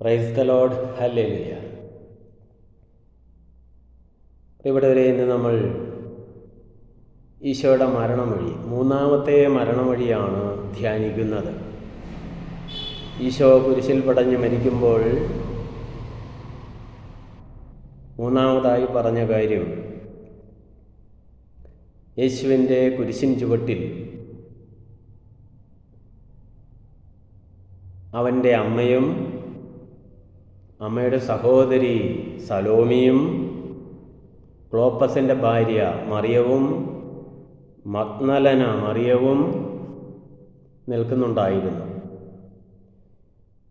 Praise the load. Hallelujah. പ്രിയപ്പെട്ടവരെ ഇന്ന് നമ്മൾ ഈശോയുടെ മരണം വഴി മൂന്നാമത്തെ മരണം വഴിയാണ് ധ്യാനിക്കുന്നത്. ഈശോ കുരിശിൽ പടഞ്ഞ് മരിക്കുമ്പോൾ മൂന്നാമതായി പറഞ്ഞ കാര്യം യേശുവിന്റെ കുരിശിൻ ചുവട്ടിൽ അവന്റെ അമ്മയും അമ്മയുടെ സഹോദരി സലോമിയും ക്ലോപ്പസിന്റെ ഭാര്യ മറിയവും മഗ്നലന മറിയവും നിൽക്കുന്നുണ്ടായിരുന്നു.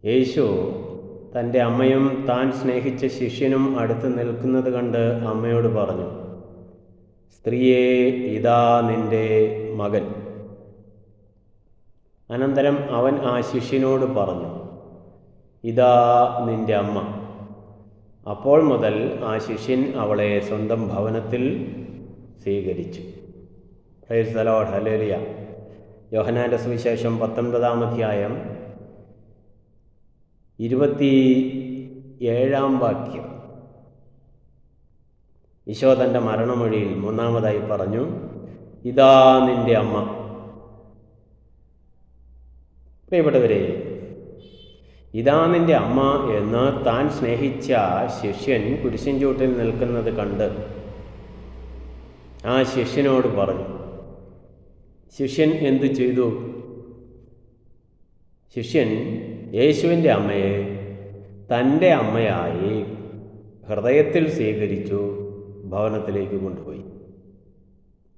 യേശു തന്റെ അമ്മയും താൻ സ്നേഹിച്ച ശിഷ്യനും അടുത്ത് നിൽക്കുന്നത് കണ്ട് അമ്മയോട് പറഞ്ഞു സ്ത്രീയെ ഇതാ നിന്റെ മകൻ. അനന്തരം അവൻ ആ ശിഷ്യനോട് പറഞ്ഞു ഇതാ നിന്റെ അമ്മ. അപ്പോൾ മുതൽ ആ ശിഷ്യൻ അവളെ സ്വന്തം ഭവനത്തിൽ സ്വീകരിച്ചു. പ്രൈസ് ദ ഹല്ലേലൂയ യോഹനാന്റെ സുവിശേഷം പത്തൊൻപതാം അധ്യായം ഇരുപത്തി ഏഴാം വാക്യം. ഈശോ തന്റെ മരണമൊഴിയിൽ മൂന്നാമതായി പറഞ്ഞു ഇതാ നിന്റെ അമ്മ. പ്രിയപ്പെട്ടവരെ ഇതാ നിന്റെ അമ്മ എന്ന് താൻ സ്നേഹിച്ച ശിഷ്യൻ കുരിശിൻ ചൂട്ടിൽ നിൽക്കുന്നത് കണ്ട് ആ ശിഷ്യനോട് പറഞ്ഞു ശിഷ്യൻ എന്തു ചെയ്തു? ശിഷ്യൻ യേശുവിന്റെ അമ്മയെ തന്റെ അമ്മയായി ഹൃദയത്തിൽ സ്വീകരിച്ചു ഭവനത്തിലേക്ക് കൊണ്ടുപോയി.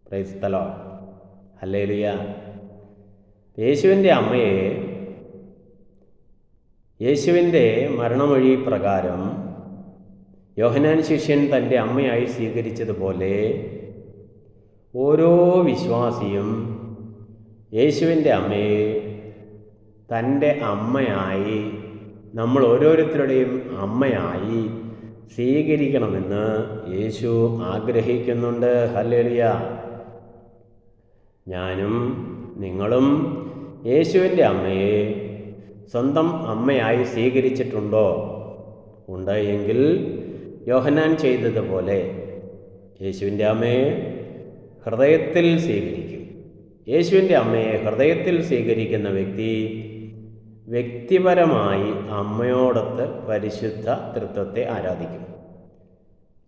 Praise the Lord hallelujah. യേശുവിന്റെ അമ്മയെ യേശുവിന്റെ മരണമൊഴി പ്രകാരം യോഹനാൻ ശിഷ്യൻ തന്റെ അമ്മയായി സ്വീകരിച്ചതുപോലെ ഓരോ വിശ്വാസിയും യേശുവിന്റെ അമ്മയെ തന്റെ അമ്മയായി നമ്മൾ ഓരോരുത്തരുടെയും അമ്മയായി സ്വീകരിക്കണമെന്ന് യേശു ആഗ്രഹിക്കുന്നുണ്ട്. ഹല്ലേലിയ. ഞാനും നിങ്ങളും യേശുവിന്റെ അമ്മയെ സ്വന്തം അമ്മയായി സ്വീകരിച്ചിട്ടുണ്ടോ? ഉണ്ട് എങ്കിൽ യോഹനാൻ ചെയ്തതുപോലെ യേശുവിന്റെ അമ്മയെ ഹൃദയത്തിൽ സ്വീകരിക്കും. യേശുവിന്റെ അമ്മയെ ഹൃദയത്തിൽ സ്വീകരിക്കുന്ന വ്യക്തി വ്യക്തിപരമായി അമ്മയോടൊത്ത് പരിശുദ്ധ തൃത്വത്തെ ആരാധിക്കും.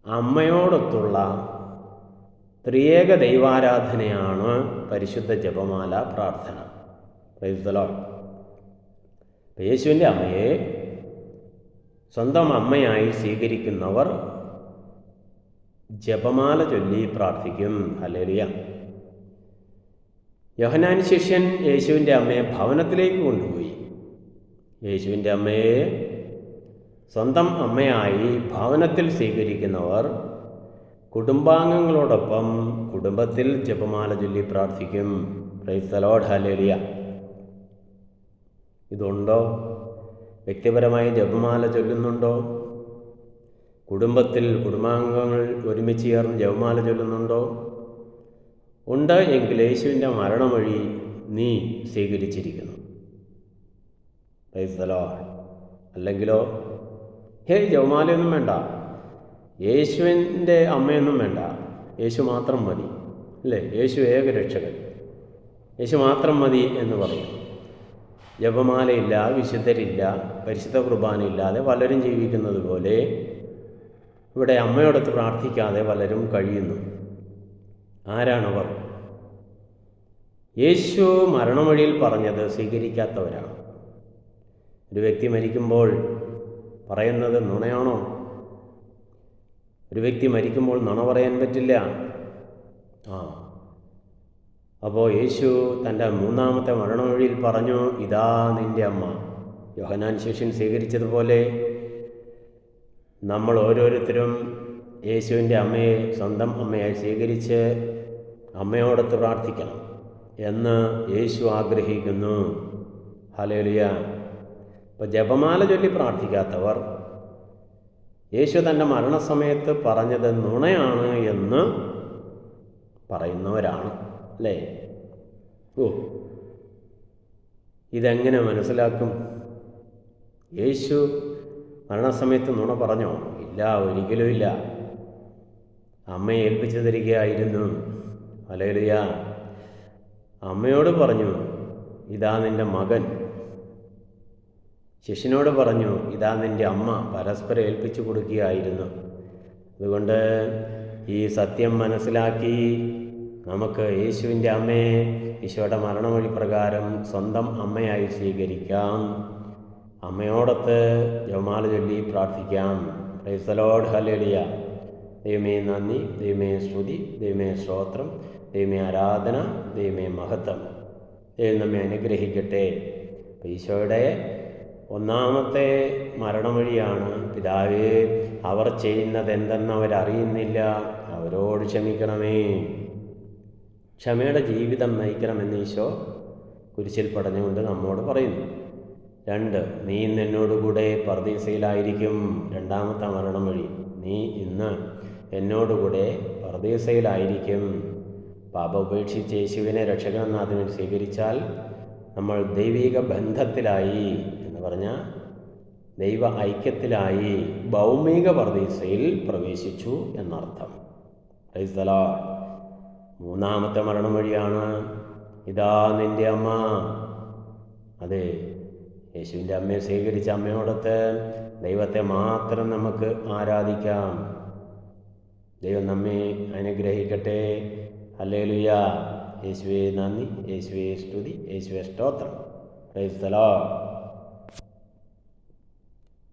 അമ്മയോടൊത്തുള്ള ത്രിയേക ദൈവാരാധനയാണ് പരിശുദ്ധ ജപമാല പ്രാർത്ഥന. പ്രൈസ് യേശുവിന്റെ അമ്മയെ സ്വന്തം അമ്മയായി സ്വീകരിക്കുന്നവർ ജപമാല ചൊല്ലി പ്രാർത്ഥിക്കും. ഹല്ലേലൂയ. യോഹനാൻ ശിഷ്യൻ യേശുവിന്റെ അമ്മയെ ഭവനത്തിലേക്ക് കൊണ്ടുപോയി. യേശുവിന്റെ അമ്മയെ സ്വന്തം അമ്മയായി ഭവനത്തിൽ സ്വീകരിക്കുന്നവർ കുടുംബാംഗങ്ങളോടൊപ്പം കുടുംബത്തിൽ ജപമാല ചൊല്ലി പ്രാർത്ഥിക്കും. പ്രൈസ് തലോഡ് ഹലേലിയ ഇതുണ്ടോ? വ്യക്തിപരമായി ജപമാല ചൊല്ലുന്നുണ്ടോ? കുടുംബത്തിൽ കുടുംബാംഗങ്ങൾ ഒരുമിച്ച് ചേർന്ന് ജപമാല ചൊല്ലുന്നുണ്ടോ? ഉണ്ട് എങ്കിൽ യേശുവിന്റെ മരണം വഴി നീ സ്വീകരിച്ചിരിക്കുന്നു. അല്ലെങ്കിലോ ഹേ ജവമാലയൊന്നും വേണ്ട. യേശുവിന്റെ അമ്മയൊന്നും വേണ്ട. യേശു മാത്രം മതി. അല്ലേ? യേശു ഏക രക്ഷകൻ യേശു മാത്രം മതി എന്ന് പറയും. ജപമാലയില്ല വിശുദ്ധരില്ല പരിശുദ്ധ കുർബാനയില്ലാതെ പലരും ജീവിക്കുന്നത് പോലെ ഇവിടെ അമ്മയോടൊത്ത് പ്രാർത്ഥിക്കാതെ പലരും കഴിയുന്നു. ആരാണവർ? യേശു മരണമൊഴിയിൽ പറഞ്ഞത് സ്വീകരിക്കാത്തവരാണ്. ഒരു വ്യക്തി മരിക്കുമ്പോൾ പറയുന്നത് നുണയാണോ? ഒരു വ്യക്തി മരിക്കുമ്പോൾ നുണ പറയാൻ പറ്റില്ല. ആ അപ്പോൾ യേശു തന്റെ മൂന്നാമത്തെ മരണമൊഴിയിൽ പറഞ്ഞു ഇതാ നിന്റെ അമ്മ. യോഹനാൻ ശിഷ്യൻ സ്വീകരിച്ചതുപോലെ നമ്മൾ ഓരോരുത്തരും യേശുവിന്റെ അമ്മയെ സ്വന്തം അമ്മയായി സ്വീകരിച്ച് അമ്മയോടൊത്ത് പ്രാർത്ഥിക്കണം എന്ന് യേശു ആഗ്രഹിക്കുന്നു. ഹലേലിയ ഇപ്പോൾ ജപമാല ചൊല്ലി പ്രാർത്ഥിക്കാത്തവർ യേശു തന്റെ മരണസമയത്ത് പറഞ്ഞത് നുണയാണ് എന്ന് പറയുന്നവരാണ്. അല്ലേ? ഓ ഇതെങ്ങനെ മനസ്സിലാക്കും? യേശു മരണസമയത്ത് നുണ പറഞ്ഞോ? ഇല്ല ഒരിക്കലും ഇല്ല. അമ്മയെ ഏൽപ്പിച്ചു തരികയായിരുന്നു അലേലുയ അമ്മയോട് പറഞ്ഞു ഇതാ നിന്റെ മകൻ. ശിഷ്യനോട് പറഞ്ഞു ഇതാ നിന്റെ അമ്മ. പരസ്പരം ഏൽപ്പിച്ചു കൊടുക്കുകയായിരുന്നു. അതുകൊണ്ട് ഈ സത്യം മനസ്സിലാക്കി നമുക്ക് യേശുവിന്റെ അമ്മയെ ഈശോയുടെ മരണമൊഴി പ്രകാരം സ്വന്തം അമ്മയായി സ്വീകരിക്കാം. അമ്മയോടൊത്ത് ജവമാല ചൊല്ലി പ്രാർത്ഥിക്കാം. പ്രൈസലോഡ് ഹലേലിയ ദൈവമേ നന്ദി ദൈവമേ ശ്രുതി ദൈവമേ സ്തോത്രം ദൈവമേ ആരാധന ദൈവമേ മഹത്വം. ദൈവം നമ്മെ അനുഗ്രഹിക്കട്ടെ. ഈശോയുടെ ഒന്നാമത്തെ മരണമൊഴിയാണ് പിതാവേ അവർ ചെയ്യുന്നത് എന്തെന്ന് അവരറിയുന്നില്ല. അവരോട് ക്ഷമിക്കണമേ. ക്ഷമയുടെ ജീവിതം നയിക്കണമെന്ന് ഈശോ കുരിശിൽ പടഞ്ഞുകൊണ്ട് നമ്മോട് പറയുന്നു. രണ്ട് നീ ഇന്ന് എന്നോടുകൂടെ പർദീസയിലായിരിക്കും. രണ്ടാമത്തെ മരണം വഴി നീ ഇന്ന് എന്നോടുകൂടെ പർദീസയിലായിരിക്കും. പാപ ഉപേക്ഷിച്ച് യേശുവിനെ രക്ഷകനാഥനെ സ്വീകരിച്ചാൽ നമ്മൾ ദൈവിക ബന്ധത്തിലായി എന്ന് പറഞ്ഞാൽ ദൈവ ഐക്യത്തിലായി ഭൗമിക പർദീസയിൽ പ്രവേശിച്ചു എന്നർത്ഥം. ലോർഡ്. മൂന്നാമത്തെ മരണം വഴിയാണ്. ഇതാ നിന്റെ അമ്മ. അതെ യേശുവിന്റെ അമ്മയെ സ്വീകരിച്ച അമ്മയോടൊത്ത് ദൈവത്തെ മാത്രം നമുക്ക് ആരാധിക്കാം. ദൈവം നമ്മെ അനുഗ്രഹിക്കട്ടെ. ഹല്ലേലൂയ. യേശുവേ നന്ദി. യേശുവേ സ്തുതി. യേശുവേ സ്തോത്രം. ലോർഡ്.